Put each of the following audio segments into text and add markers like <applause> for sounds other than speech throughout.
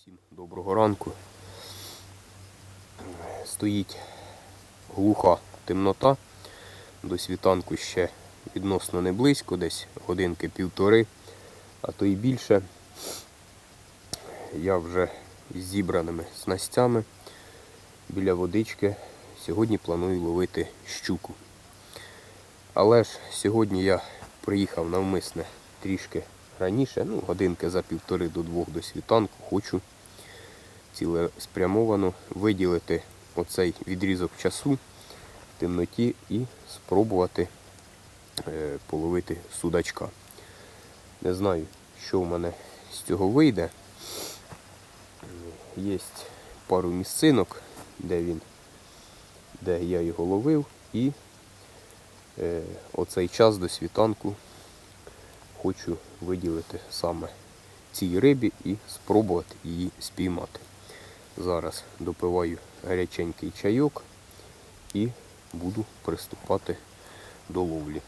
Всім доброго ранку. Стоїть глуха темнота. До світанку ще відносно не близько, десь годинки півтори, а то й більше. Я вже з зібраними снастями біля водички. Сьогодні планую ловити щуку. Але ж сьогодні я приїхав навмисне трішки раніше, ну, годинки за півтори до двох до світанку, хочу цілеспрямовано виділити оцей відрізок часу в темноті і спробувати е, половити судачка. Не знаю, що в мене з цього вийде. Є пару місцинок, де він, де я його ловив, і е, оцей час до світанку хочу виділити саме цій рибі і спробувати її спіймати. Зараз допиваю гаряченький чайок і буду приступати до ловлі.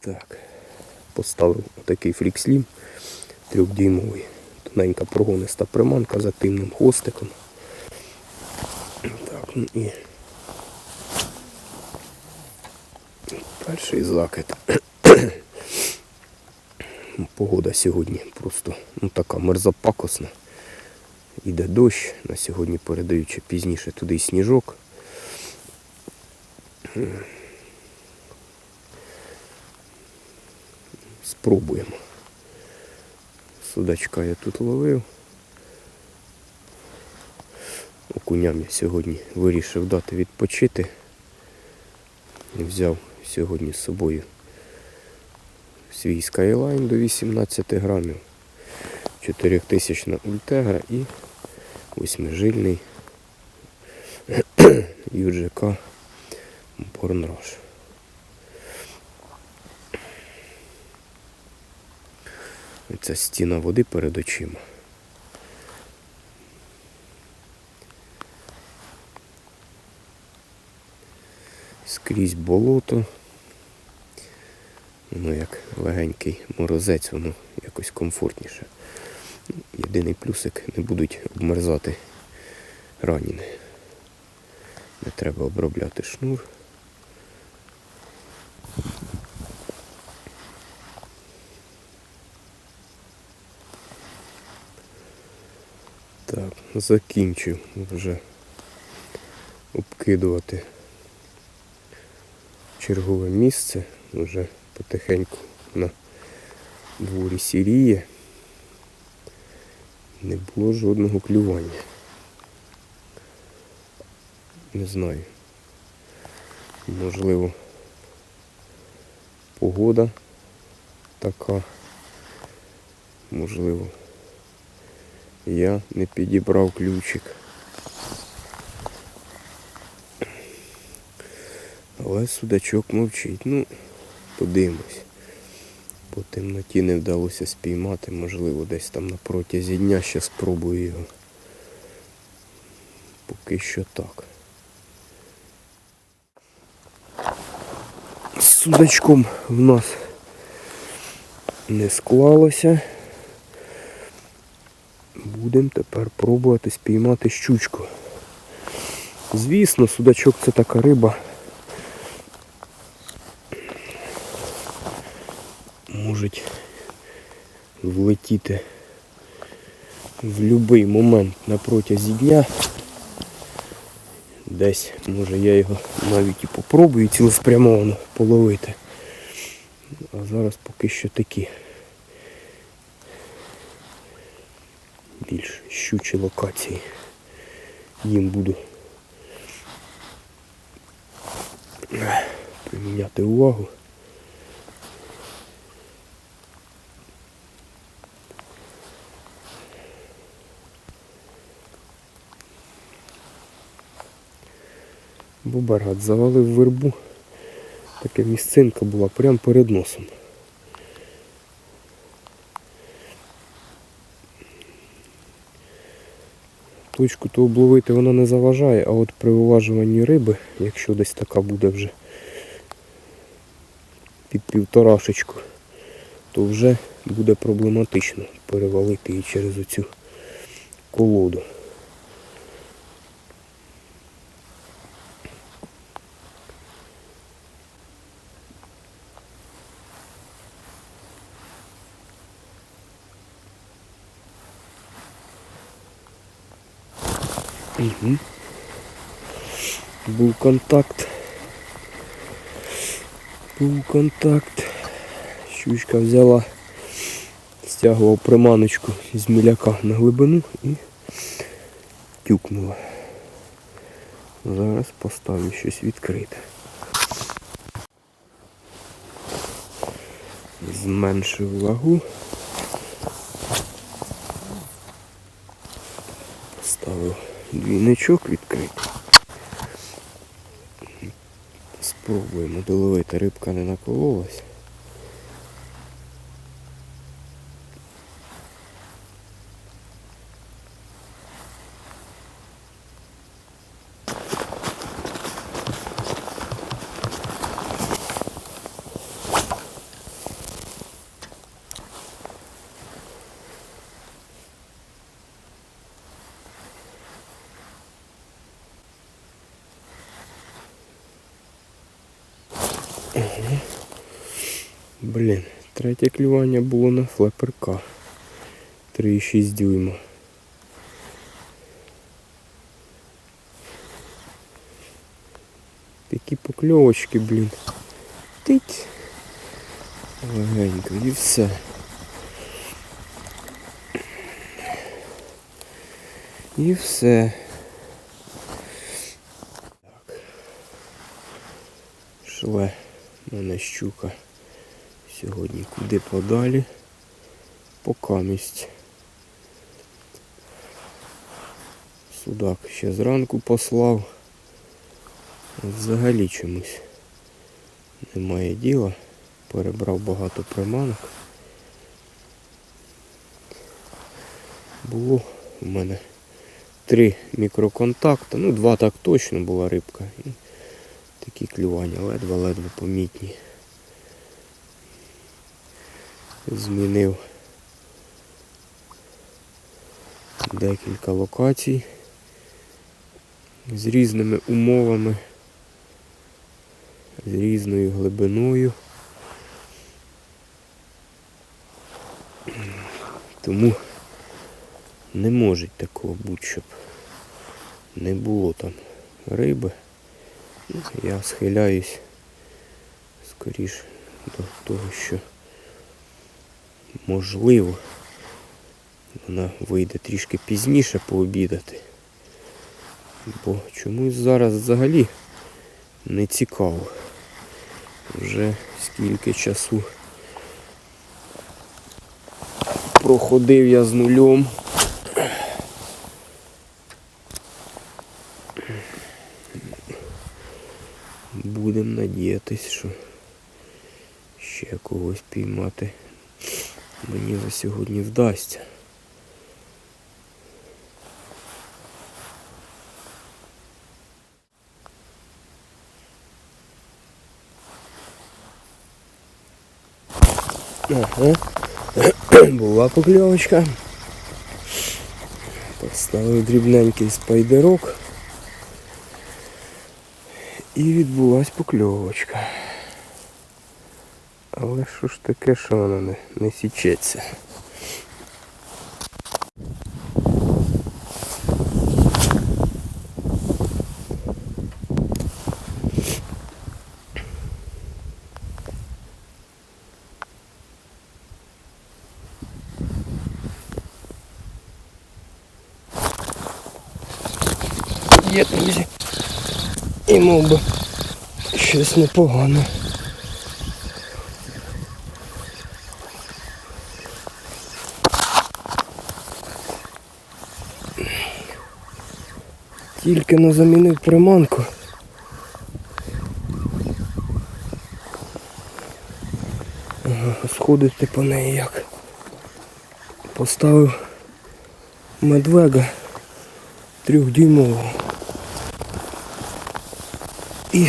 Так, поставив такий фрікслім трьохдюймовий. Тоненька прогониста приманка з активним хвостиком. Так, ну і перший закид. Погода сьогодні просто ну, така мерзопакосна. Іде дощ, на сьогодні передаючи пізніше туди й сніжок. Спробуємо. Судачка я тут ловив. Окуням я сьогодні вирішив дати відпочити. Взяв сьогодні з собою свій Skyline до 18 грамів, 4000 ультегра і восьмижильний <clears throat> UGK Bornrush. Це стіна води перед очима. Скрізь болото. Воно як легенький морозець, воно якось комфортніше. Єдиний плюсик не будуть обмерзати раніни. Не треба обробляти шнур. Так, закінчив вже обкидувати чергове місце, вже потихеньку на дворі сіріє. Не було жодного клювання. Не знаю. Можливо, погода така. Можливо, я не підібрав ключик. Але судачок мовчить. Ну, подивимось. По темноті не вдалося спіймати, можливо, десь там на протязі дня ще спробую його. Поки що так. З судачком в нас не склалося. Будемо тепер пробувати спіймати щучку. Звісно, судачок це така риба. Можуть влетіти в будь-який момент на протязі дня. Десь, може я його навіть і попробую цілеспрямовано половити. А зараз поки що такі більш щучі локації. Їм буду приміняти увагу. Бубаргат завалив вербу. Така місцинка була прямо перед носом. Точку то обловити вона не заважає, а от при уважуванні риби, якщо десь така буде вже під півторашечку, то вже буде проблематично перевалити її через оцю колоду. Угу. Був контакт. Був контакт. Щучка взяла, стягував приманочку з міляка на глибину і тюкнула. Зараз поставлю щось відкрите. Зменшив вагу. Поставив двійничок відкритий. Спробуємо доловити, рибка не накололась. Блін, третє клювання було на флеперка. 3,6 дюйма. Такі покльовочки, блін. Тить. Легенько і все. І все. Так. Шле щука. Сьогодні куди подалі. Покамість. Судак ще зранку послав. Взагалі чомусь немає діла. Перебрав багато приманок. Було у мене три мікроконтакти, ну два так точно була рибка. Такі клювання ледве-ледве помітні. Змінив декілька локацій з різними умовами, з різною глибиною. Тому не може такого бути, щоб не було там риби. Ну, Я схиляюсь скоріш до того, що можливо вона вийде трішки пізніше пообідати. Бо чомусь зараз взагалі не цікаво. Вже скільки часу проходив я з нульом. Будемо надіятись, що ще когось піймати мені за сьогодні вдасться. Ага. <clears throat> Була покльовочка. Поставив дрібненький спайдерок. І відбулась покльовочка. Але що ж таке, що вона не, не січеться? Є, друзі. І мов би щось непогане. Тільки не замінив приманку. Сходити по неї як. Поставив медвега трьохдюймового. І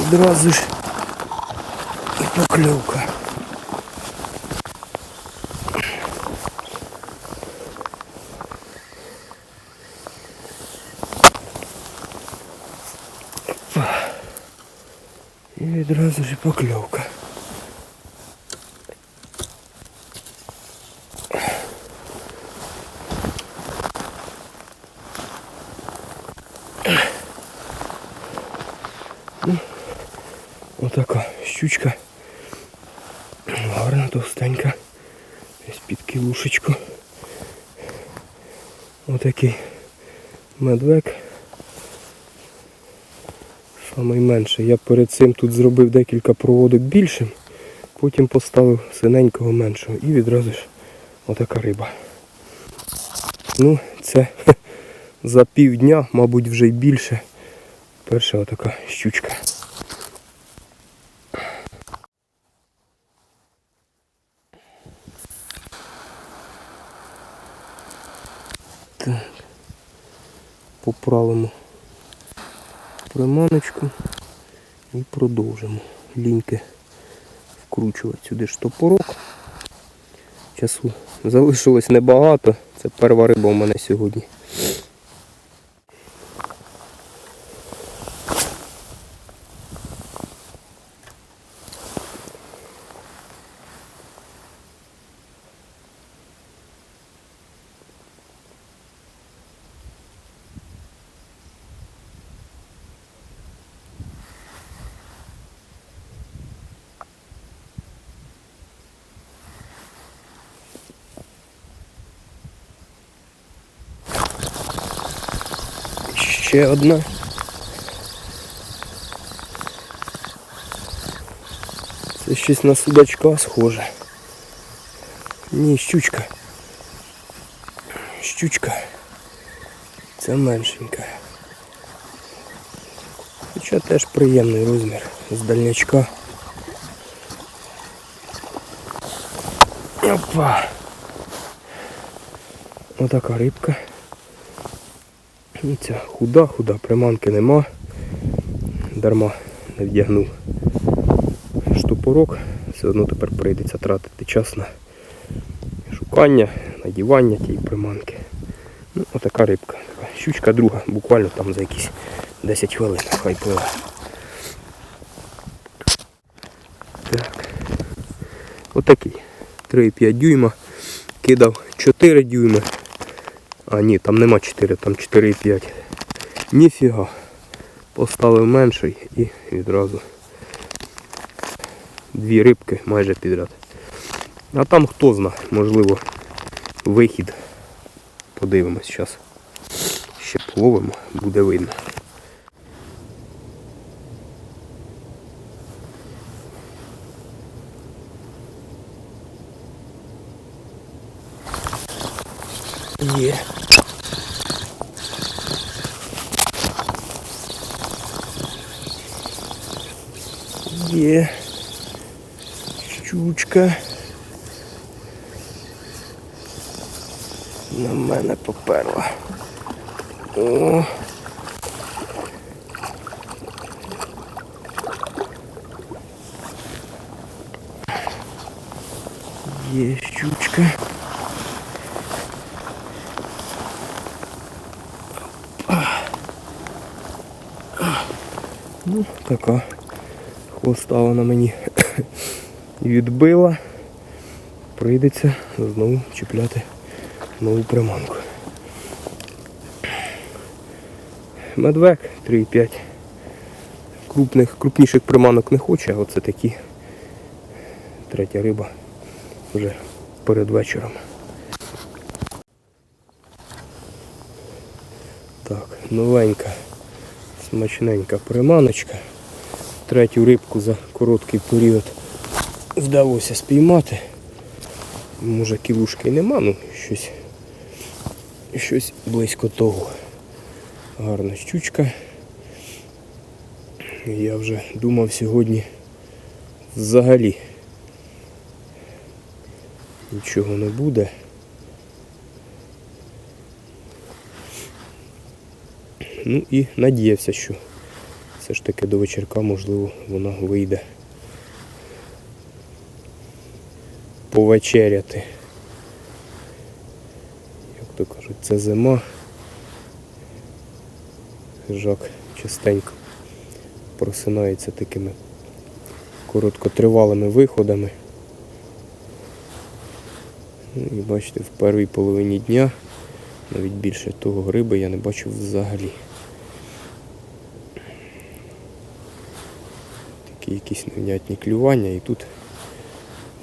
відразу ж і покльовка. Покльовка. Ну, Отака щучка. Гарна, товстенька. Десь під кілушечку. Отакий медвек. Самий менший. Я перед цим тут зробив декілька проводок більшим, потім поставив синенького меншого і відразу ж отака риба. Ну, це <laughs> за півдня, мабуть, вже й більше. Перша отака щучка. Так. Поправимо приманочку і продовжимо ліньки вкручувати сюди ж топорок. Часу залишилось небагато. Це перва риба у мене сьогодні. Ще одна. Це щось на судачка схоже. Ні, щучка. Щучка. Це меншенька. Хоча теж приємний розмір з дальнячка. Опа. Отака рибка. І худа, худа, приманки нема. Дарма не вдягнув штопорок. Все одно тепер прийдеться тратити час на шукання, надівання тієї приманки. Ну, отака рибка. Щучка друга, буквально там за якісь 10 хвилин хай пливе. Так. Отакий. 3,5 дюйма. Кидав 4 дюйми. А ні, там нема 4, там 4,5. Ніфіга. Поставив менший і відразу дві рибки майже підряд. А там хто зна, можливо, вихід. Подивимось зараз. Ще половимо, буде видно. Є. Є. Щучка. На мене поперла. О. Є щучка. Ну, така хвоста вона мені відбила. Прийдеться знову чіпляти нову приманку. Медвек 3,5. Крупних, крупніших приманок не хоче, а оце такі. Третя риба вже перед вечором. Так, новенька, смачненька приманочка. Третю рибку за короткий період вдалося спіймати. Може кілушки нема, ну щось, щось близько того. Гарна щучка. Я вже думав сьогодні взагалі нічого не буде. Ну і надіявся, що все ж таки до вечірка, можливо, вона вийде повечеряти. Як то кажуть, це зима. Жак частенько просинається такими короткотривалими виходами. Ну, І бачите, в першій половині дня, навіть більше того риби я не бачив взагалі. Такі якісь невнятні клювання і тут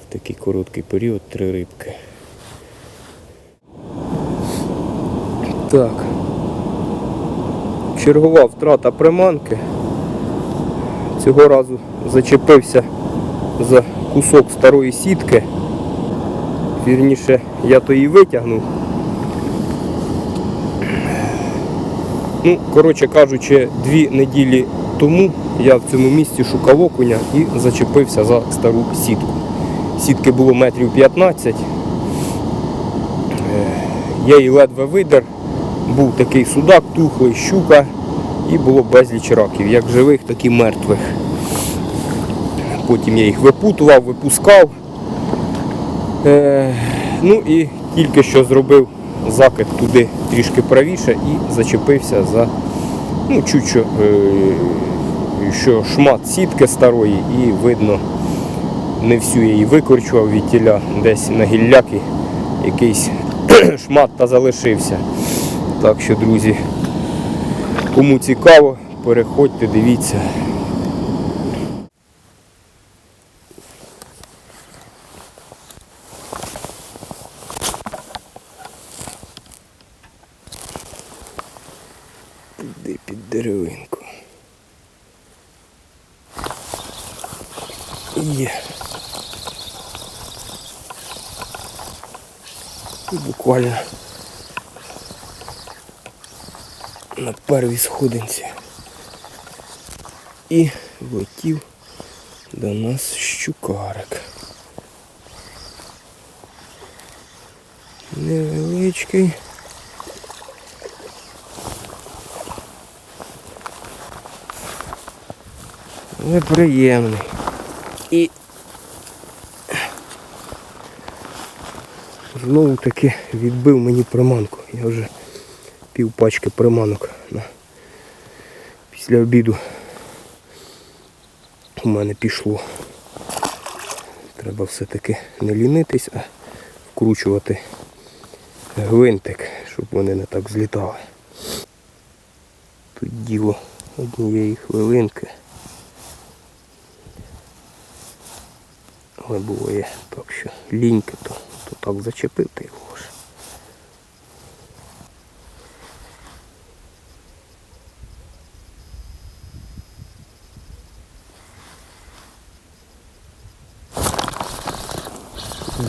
в такий короткий період три рибки. Так. Чергова втрата приманки. Цього разу зачепився за кусок старої сітки. Вірніше, я то її витягнув. Ну, коротше кажучи, дві неділі тому я в цьому місці шукав окуня і зачепився за стару сітку. Сітки було метрів 15. Е, Я її ледве видер. Був такий судак, тухлий, щука і було безліч раків, як живих, так і мертвих. Потім я їх випутував, випускав. Е, ну і тільки що зробив закид туди трішки правіше і зачепився за ну, чуть що, шмат сітки старої і видно, не всю я її викорчував від тіля, десь на гілляки якийсь <clears throat> шмат та залишився. Так що, друзі, кому цікаво, переходьте, дивіться. Туди під деревинку. Є. І буквально на первій сходинці. І влетів до нас щукарик. Невеличкий. Але приємний. І знову таки відбив мені приманку. Я вже пів пачки приманок на після обіду у мене пішло. Треба все-таки не лінитись, а вкручувати гвинтик, щоб вони не так злітали. Тут діло однієї хвилинки. Але буває так, що ліньки, то, то так зачепив ти його ж.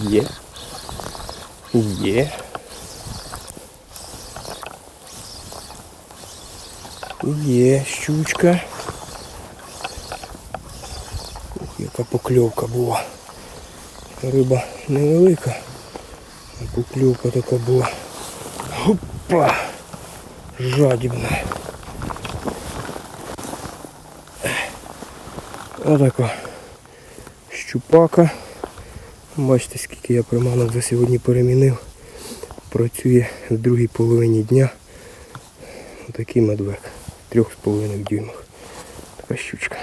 Є. Є. Є щучка. Ух, яка покльовка була. Риба невелика, а така була. Опа! Жадібна. Отака щупака. Бачите, скільки я приманок за сьогодні перемінив. Працює в другій половині дня. Отакий медвек. Трьох з половиною дюймах. Така щучка.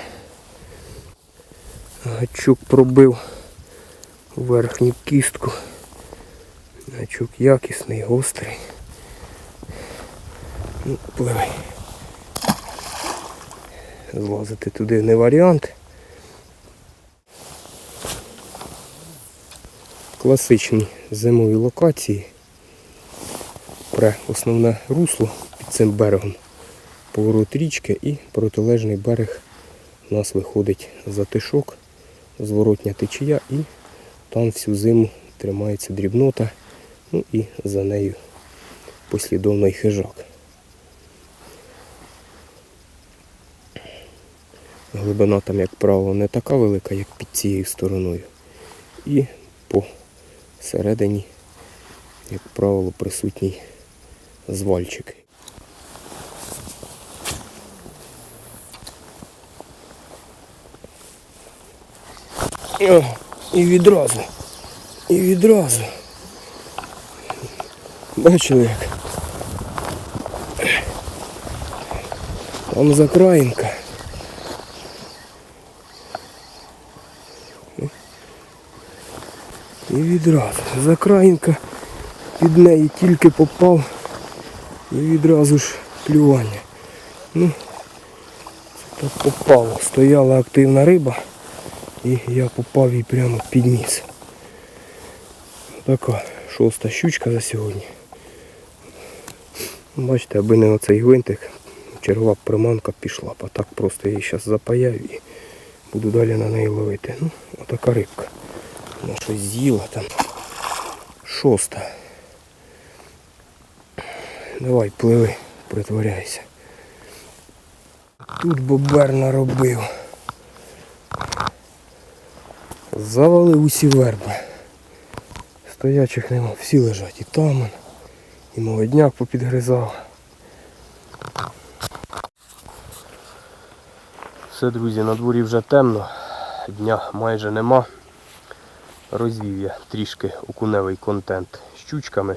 Гачок пробив верхню кістку. Гачок якісний, гострий. Ну, пливай. Злазити туди не варіант. Класичні зимові локації. Пре основне русло під цим берегом. Поворот річки і протилежний берег у нас виходить затишок, зворотня течія і там всю зиму тримається дрібнота, ну і за нею послідовний хижак. Глибина там, як правило, не така велика, як під цією стороною. І по середині, як правило, присутній звальчик. О, і відразу. І відразу. Бачили як. Там закраїнка. І відразу. Закраїнка під неї тільки попав і відразу ж плювання. Ну, так попало. Стояла активна риба і я попав їй прямо під ніс. Така шоста щучка за сьогодні. Бачите, аби не оцей гвинтик, чергова приманка пішла, а так просто я її зараз запаяю і буду далі на неї ловити. Ну, отака рибка. Вона щось з'їла там. Шоста. Давай, пливи, притворяйся. Тут бобер наробив. Завалив усі верби. Стоячих нема, всі лежать. І там, і молодняк попідгризав. Все, друзі, на дворі вже темно, дня майже нема. Розвів я трішки окуневий контент щучками.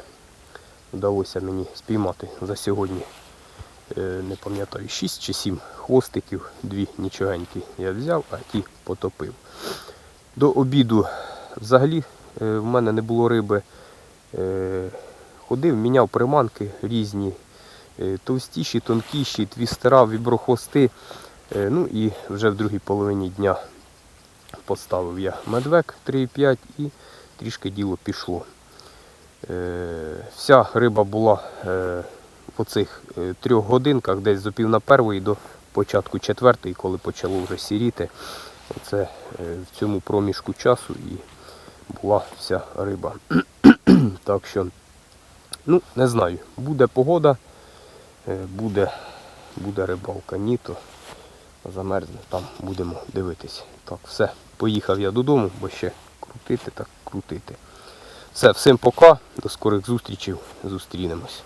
Вдалося мені спіймати за сьогодні, е, не пам'ятаю, 6 чи 7 хвостиків, дві нічогенькі я взяв, а ті потопив. До обіду взагалі е, в мене не було риби. Е, Ходив, міняв приманки різні, е, товстіші, тонкіші, твістера, віброхвости. Ну і вже в другій половині дня поставив я медвек 3,5 і трішки діло пішло. Вся риба була в оцих трьох годинках, десь з опів на першої до початку четвертої, коли почало вже сіріти. Оце е, в цьому проміжку часу і була вся риба. <clears throat> так що, ну, не знаю, буде погода, е, буде, буде рибалка, ні, то замерзне, там будемо дивитись. Так, все, поїхав я додому, бо ще крутити, так крутити. Все, всім пока, до скорих зустрічей, зустрінемось.